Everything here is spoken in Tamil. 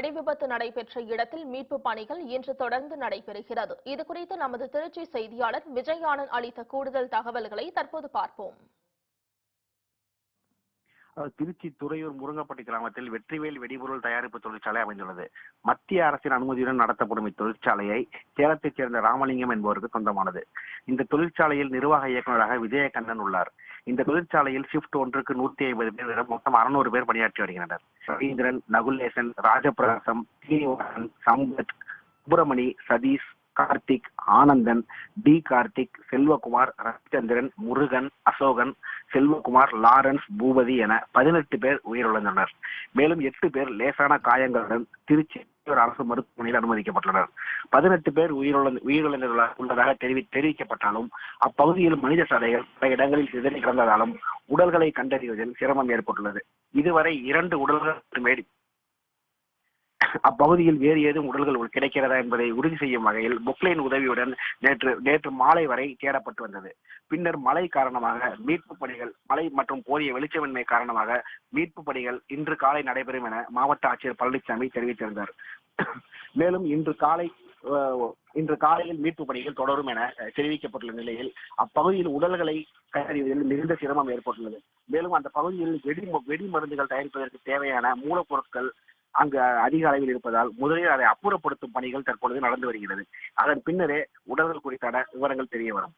விபத்து நடைபெற்ற இடத்தில் மீட்பு பணிகள் இன்று தொடர்ந்து நடைபெறுகிறது. இதுகுறித்து நமது திருச்சி செய்தியாளர் விஜயானந்த் அளித்த கூடுதல் தகவல்களை தற்போது பார்ப்போம். திருச்சி துறையூர் முருங்கப்பட்டி கிராமத்தில் வெற்றிவேல் வெடிபொருள் தயாரிப்பு தொழிற்சாலை அமைந்துள்ளது. மத்திய அரசின் அனுமதியுடன் நடத்தப்படும் இத்தொழிற்சாலையை சேலத்தைச் சேர்ந்த ராமலிங்கம் என்பவருக்கு சொந்தமானது. இந்த தொழிற்சாலையில் நிர்வாக இயக்குநராக விஜயகண்ணன் உள்ளார். இந்த தொழிற்சாலையில் ஷிப்ட் ஒன்றுக்கு நூத்தி ஐம்பது பேர் மொத்தம் அறுநூறு பேர் பணியாற்றி வருகின்றனர். ரவீந்திரன் நகுலேசன் ராஜபிரகாசம் சீனிவாசன் சம்பத் சுப்பிரமணி சதீஷ் கார்த்திக் ஆனந்தன் டி கார்த்திக் செல்வகுமார் ரவிச்சந்திரன் முருகன் அசோகன் செல்வகுமார் லாரன்ஸ் பூபதி என பதினெட்டு பேர் உயிரிழந்தனர். மேலும் எட்டு பேர் லேசான காயங்களுடன் திருச்சி அரசு மருத்துவமனையில் அனுமதிக்கப்பட்டுள்ளனர். பதினெட்டு பேர் உயிரிழந்த உயிரிழந்தவர்களாக உள்ளதாக தெரிவி தெரிவிக்கப்பட்டாலும் அப்பகுதியில் மனித சதைகள் பல இடங்களில் சிதறி கிடந்ததாலும் உடல்களை கண்டறிவதில் சிரமம் ஏற்பட்டுள்ளது. இதுவரை இரண்டு உடல்கள் அப்பகுதியில் வேறு ஏதும் உடல்கள் கிடைக்கிறதா என்பதை உறுதி செய்யும் வகையில் பொக்லைன் உதவியுடன் நேற்று நேற்று மாலை வரை தேடப்பட்டு வந்தது. பின்னர் மழை காரணமாக மீட்பு பணிகள் மழை மற்றும் போதிய வெளிச்சமின்மை காரணமாக மீட்பு பணிகள் இன்று காலை நடைபெறும் என மாவட்ட ஆட்சியர் பழனிசாமி தெரிவித்திருந்தார். மேலும் இன்று காலை அஹ், இன்று காலையில் மீட்பு பணிகள் தொடரும் என தெரிவிக்கப்பட்டுள்ள நிலையில் அப்பகுதியில் உடல்களை கண்டறிவதில் மிகுந்த சிரமம் ஏற்பட்டுள்ளது. மேலும் அந்த பகுதியில் வெடி வெடி மருந்துகள் தயாரிப்பதற்கு தேவையான மூலப்பொருட்கள் அங்கு அதிக அளவில் இருப்பதால் முதலில் அதை அப்புறப்படுத்தும் பணிகள் தற்பொழுது நடந்து வருகிறது. அதன் பின்னரே உடல்கள் குறித்தான விவரங்கள் தெரிய வரும்.